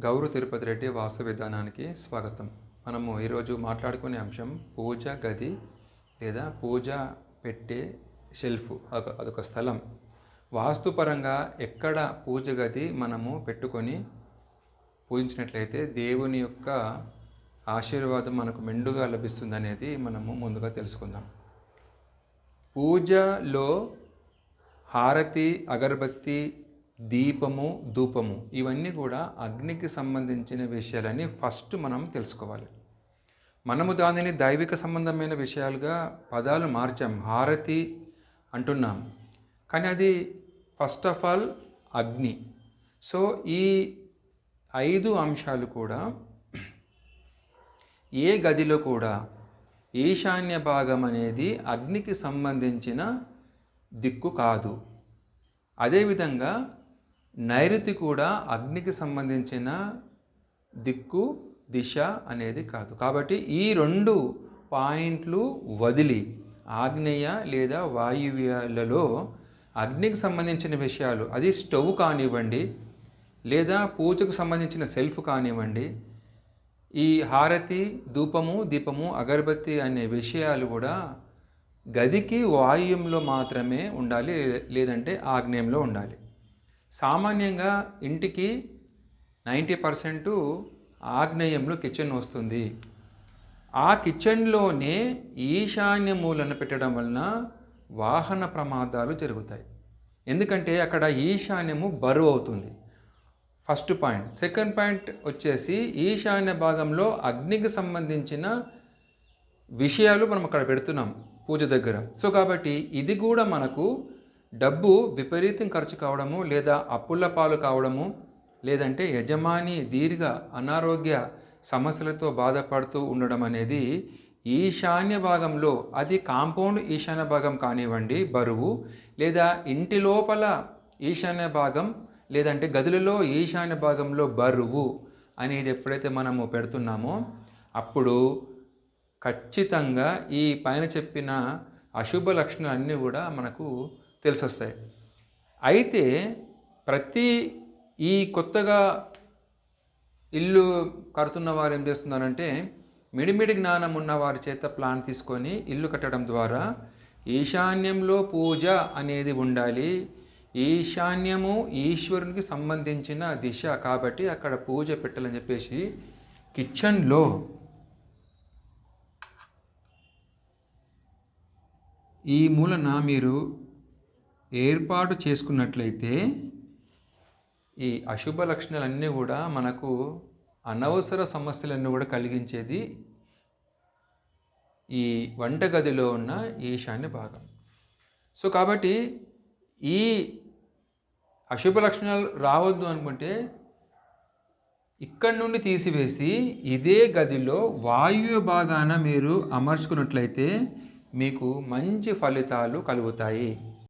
గౌరు తిరుపతి రెడ్డి వాస్తు విధానానికి స్వాగతం. మనము ఈరోజు మాట్లాడుకునే అంశం పూజ గది లేదా పూజ పెట్టే షెల్ఫ్ అదొక అదొక స్థలం. వాస్తుపరంగా ఎక్కడ పూజ గది మనము పెట్టుకొని పూజించినట్లయితే దేవుని యొక్క ఆశీర్వాదం మనకు మెండుగా లభిస్తుంది అనేది మనము ముందుగా తెలుసుకుందాం. పూజలో హారతి అగరబత్తి దీపము ధూపము ఇవన్నీ కూడా అగ్నికి సంబంధించిన విషయాలని ఫస్ట్ మనం తెలుసుకోవాలి. మనము దానిని దైవిక సంబంధమైన విషయాలుగా పదాలు మార్చాం హారతి అంటున్నాం. కానీ అది ఫస్ట్ ఆఫ్ ఆల్ అగ్ని. సో ఈ ఐదు అంశాలు కూడా ఏ గదిలో కూడా ఈశాన్య భాగం అనేది అగ్నికి సంబంధించిన దిక్కు కాదు. అదేవిధంగా నైరుతి కూడా అగ్నికి సంబంధించిన దిక్కు దిశ అనేది కాదు. కాబట్టి ఈ రెండు పాయింట్లు వదిలి ఆగ్నేయ లేదా వాయువ్యాలలో అగ్నికి సంబంధించిన విషయాలు అది స్టవ్ కానివ్వండి లేదా పూజకు సంబంధించిన సెల్ఫ్ కానివ్వండి ఈ హారతి ధూపము దీపము అగరబత్తి అనే విషయాలు కూడా గదికి వాయుంలో మాత్రమే ఉండాలి లేదంటే ఆగ్నేయంలో ఉండాలి. సామాన్యంగా ఇంటికి నైంటీ పర్సెంట్ ఆగ్నేయంలో కిచెన్ వస్తుంది. ఆ కిచెన్లోనే ఈశాన్య మూలన పెట్టడం వలన వాహన ప్రమాదాలు జరుగుతాయి. ఎందుకంటే అక్కడ ఈశాన్యము బరువు అవుతుంది. First point. సెకండ్ పాయింట్ వచ్చేసి ఈశాన్య భాగంలో అగ్నికి సంబంధించిన విషయాలు మనం అక్కడ పెడుతున్నాం పూజ దగ్గర. సో కాబట్టి ఇది కూడా మనకు డబ్బు విపరీతం ఖర్చు కావడము లేదా అప్పుల పాలు కావడము లేదంటే యజమాని దీర్ఘ అనారోగ్య సమస్యలతో బాధపడుతూ ఉండడం అనేది ఈశాన్య భాగంలో అది కాంపౌండ్ ఈశాన్య భాగం కానివ్వండి బరువు లేదా ఇంటి లోపల ఈశాన్య భాగం లేదంటే గదులలో ఈశాన్య భాగంలో బరువు అనేది ఎప్పుడైతే మనము పెడుతున్నామో అప్పుడు ఖచ్చితంగా ఈ పైన చెప్పిన అశుభ లక్షణాలన్నీ కూడా మనకు తెలిసొస్తాయి. అయితే ప్రతి ఈ కొత్తగా ఇల్లు కడుతున్న వారు ఏం చేస్తున్నారంటే మిడిమిడి జ్ఞానం ఉన్న వారి చేత ప్లాన్ తీసుకొని ఇల్లు కట్టడం ద్వారా ఈశాన్యంలో పూజ అనేది ఉండాలి. ఈశాన్యము ఈశ్వరునికి సంబంధించిన దిశ కాబట్టి అక్కడ పూజ పెట్టాలని చెప్పేసి కిచెన్లో ఈ మూలన మీరు ఏర్పాటు చేసుకున్నట్లయితే ఈ అశుభ లక్షణాలన్నీ కూడా మనకు అనవసర సమస్యలన్నీ కూడా కలిగించేది ఈ వంటగదిలో ఉన్న ఈశాన్య భాగం. సో కాబట్టి ఈ అశుభ లక్షణాలు రావద్దు అనుకుంటే ఇక్కడి నుండి తీసివేసి ఇదే గదిలో వాయువ్య భాగాన మీరు అమర్చుకున్నట్లయితే మీకు మంచి ఫలితాలు కలుగుతాయి.